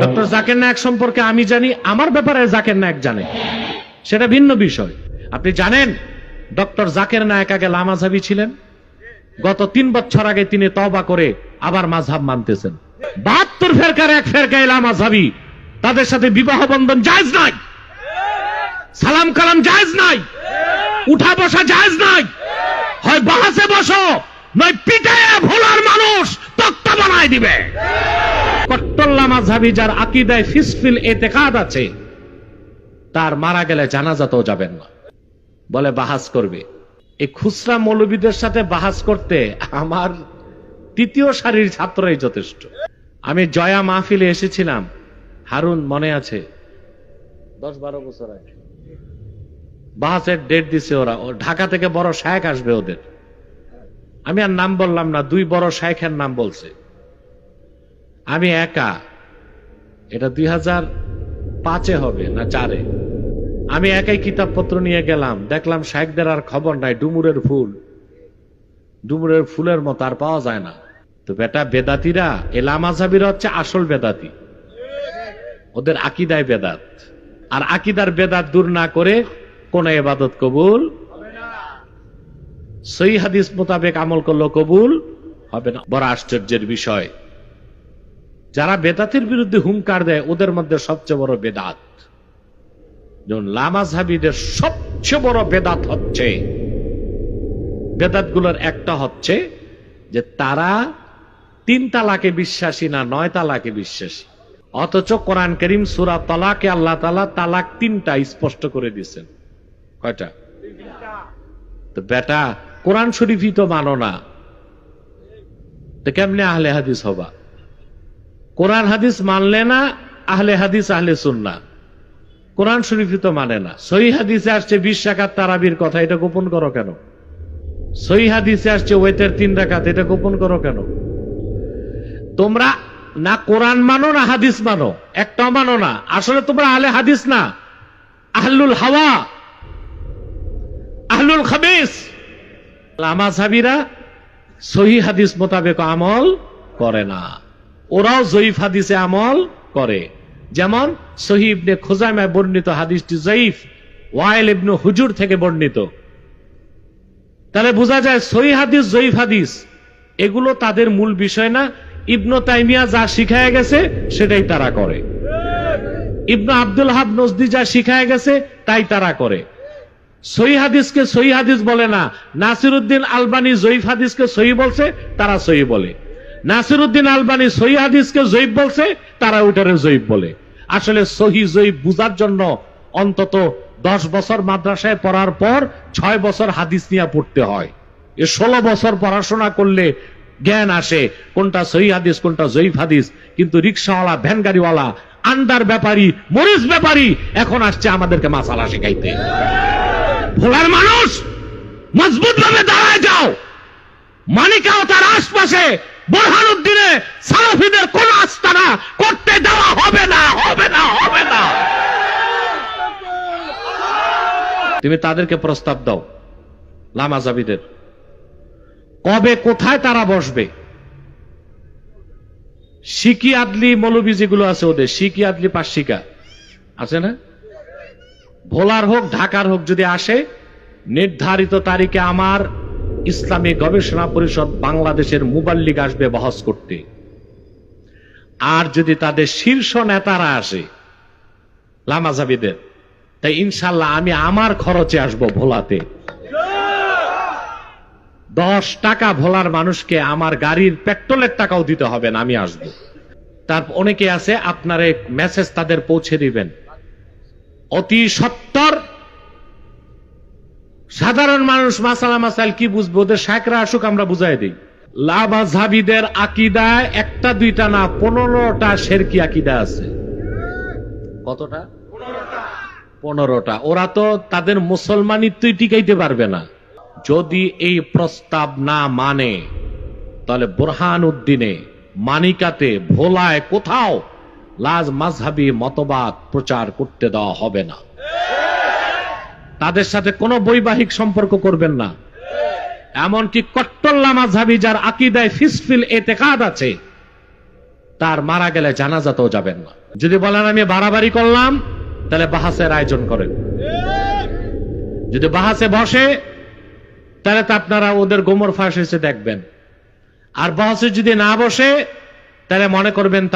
Doctor Zaker নায়ক সম্পর্কে আমি জানি, আমার ব্যাপারে জাকের নায়ক জানে। সেটা ভিন্ন বিষয়। আপনি জানেন, ডক্টর জাকের নায়ক আগে লামাঝাবি ছিলেন? গত তিন বছর আগে তিনি তবা করে আবার মাঝহাব মানতেছেন। বাহাত্তর ফেরকার এক ফেরকায় লামাঝাবি তাদের সাথে বিবাহ বন্ধন জায়জ নাই। সালাম কালাম জায়জ নাই। উঠা বসা জায়জ নাই। হয় বাহাসে বসো, নয় পিটায় ভোলার মানুষ তক্তা বানায় দিবে। মাঝহাবি যার আকিদায় ফিসফিল এতেকাদ আছে, তার মারা গেলে জানাজাতেও যাবেন না। বলে বাহাস করবে। এই খুচরা মৌলবীদের সাথে বাহাস করতে আমার তৃতীয় সারির ছাত্রই যথেষ্ট। আমি জয়া মাহফিলে এসেছিলাম। হারুন, মনে আছে? দশ বারো বছর আগে। বাহাসের ডেট দিছে ওরা। ঢাকা থেকে বড় শায়েক আসবে ওদের। আমি আর নাম বললাম না, দুই বড় শায়েখের নাম বলছে। আমি একা। এটা দুই হাজার পাঁচে হবে না চারে? আমি একাই কিতাবপত্র নিয়ে গেলাম, দেখলাম শাহেকদের আর খবর নাই, ডুমুরের ফুল। ডুমুরের ফুলের মতো আর পাওয়া যায় না। তো বেটা বেদাতিরা এলামাজাবিরা হচ্ছে আসল বেদাতি। ওদের আকিদায় বেদাত। আর আকিদার বেদাত দূর না করে কোন এবাদত কবুল সই হাদিস মোতাবেক আমল করল কবুল হবে না। বড় আশ্চর্যের বিষয়। যারা বেদাতের বিরুদ্ধে হুঙ্কার দেয়, ওদের মধ্যে সবচেয়ে বড় বেদাত। যেমন সবচেয়ে বড় বেদাত হচ্ছে, বেদাতগুলোর একটা হচ্ছে যে তারা তিন তালাকে বিশ্বাসী না, নয় তালাকে বিশ্বাসী। অথচ কোরআন করিম, সুরা তালাকে, আল্লাহ তালা তালাক তিনটা স্পষ্ট করে দিচ্ছেন কয়টা? তো বেটা, কোরআন শরীফই তো মানো না। তো কেমনে আহলে হাদিস হবা? কোরআন হাদিস মানলে না, আহলে হাদিস, আহলে সুন্না কোরআন শরীফই তো মানে না। সহি হাদিসে আসছে বিশ রাকাত তারাবির কথা, এটা গোপন করো কেন? সহি হাদিসে আসছে ওয়েতের তিন রাকাত, এটা গোপন করো কেন? তোমরা না কোরআন মানো, না হাদিস মানো, একটাও মানো না। আসলে তোমরা আহলে হাদিস না। আহলুল হাওয়া, আহলুল খাবিস। লামাঝাবিরা সহি হাদিস মোতাবেক আমল করে না। ওরাও জয়ীফ হাদিসে আমল করে। যেমন সহি ইবনে খোজামায় বর্ণিত হাদিসটি জয়ীফ, ওয়াইল ইবনু হুজুর থেকে বর্ণিত। তাহলে বোঝা যায় সহি হাদিস, জয়ীফ হাদিস, এগুলো তাদের মূল বিষয় না। ইবনু তাইমিয়া যা শিখায় গেছে, সেটাই তারা করে। ইবনু আব্দুল হাব নজদি যা শিখায় গেছে, তাই তারা করে। সহি হাদিসকে সহি হাদিস বলে না। নাসিরুদ্দিন আলবানি জয়ীফ হাদিসকে সহি বলছে, তারা সহি বলে। নাসিরুদ্দিন আলবানি সহি হাদিসকে জয়ীফ বলছে, তারা ওটারে জয়ীফ বলে। আসলে সহি জয়ীফ বুঝার জন্য অন্তত দশ বছর মাদ্রাসায় পড়ার পর ছয় বছর হাদিস নিয়ে পড়তে হয়। এ ষোলো বছর পড়াশোনা করলে জ্ঞান আসে, কোনটা সহি হাদিস, কোনটা জয়ীফ হাদিস। কিন্তু রিক্সাওয়ালা ভ্যান গাড়িওয়ালা আন্ডার ব্যাপারী, মরিচ ব্যাপারী, এখন আসছে আমাদেরকে মাসালা শিখাইতে। ভোলার মানুষ মজবুত ভাবে দাঁড়ায় যাও। মানিকাও তার আশপাশে বোরহানুদ্দিনে সালাফিদের কোন আস্তানা করতে দেওয়া হবে না হবে না হবে না। তুমি তাদেরকে প্রস্তাব দাও, লামাজাবিদের। কবে কোথায় তারা বসবে? শিকি আদলি মৌলবী যেগুলো আছে ওদের, শিকি আদলি পাশিকা আছে না? ভোলার হোক, ঢাকার হোক যদি আসে, নির্ধারিত তারিখে আমার ইসলামী গবেষণা পরিষদ বাংলাদেশের মুবাল্লিগ আসবে বহস করতে। আর যদি তাদের শীর্ষ নেতারা আসে লামাজাবিদের তাই ইনশাল্লাহ আমি আমার খরচে আসব ভোলাতে। দশ টাকা ভোলার মানুষকে আমার গাড়ির পেট্রোলের টাকাও দিতে হবে না, আমি আসব। তার অনেকে আছে, আপনার মেসেজ তাদের পৌঁছে দিবেন। অতি সত্তর সাধারণ মানুষ মাসালা মাসাইল কি বুঝবে? ওদের শাকরা আসুক, আমরা বুঝাই দিই। লাভাজাবিদের আকিদায় একটা, দুইটা না, পনেরোটা শেরকি আকিদা আছে। কতটা? পনেরোটা। ওরা তো তাদের মুসলমানিত্বই টিকাইতে পারবে না। যদি এই প্রস্তাব না মানে তাহলে বোরহান উদ্দিনে, মানিকাতে, ভোলায় কোথাও লাজ মাঝহাবি মতবাদ প্রচার করতে দেওয়া হবে না। তাদের সাথে কোনো বৈবাহিক সম্পর্ক করবেন না। এমনকি কট্টল্লা মাঝহাবি যার আকিদায় ফিসফিল এতেকাদ আছে, তার মারা গেলে জানাজাতেও যাবেন না। যদি বলেন আমি বাড়াবাড়ি করলাম, তাহলে বাহাসের আয়োজন করেন। যদি বাহাসে বসে, তাহলে তো আপনারা ওদের গোমর ফাঁস এসে দেখবেন। আর বাহাসে যদি না বসে, তাহলে মনে করবেন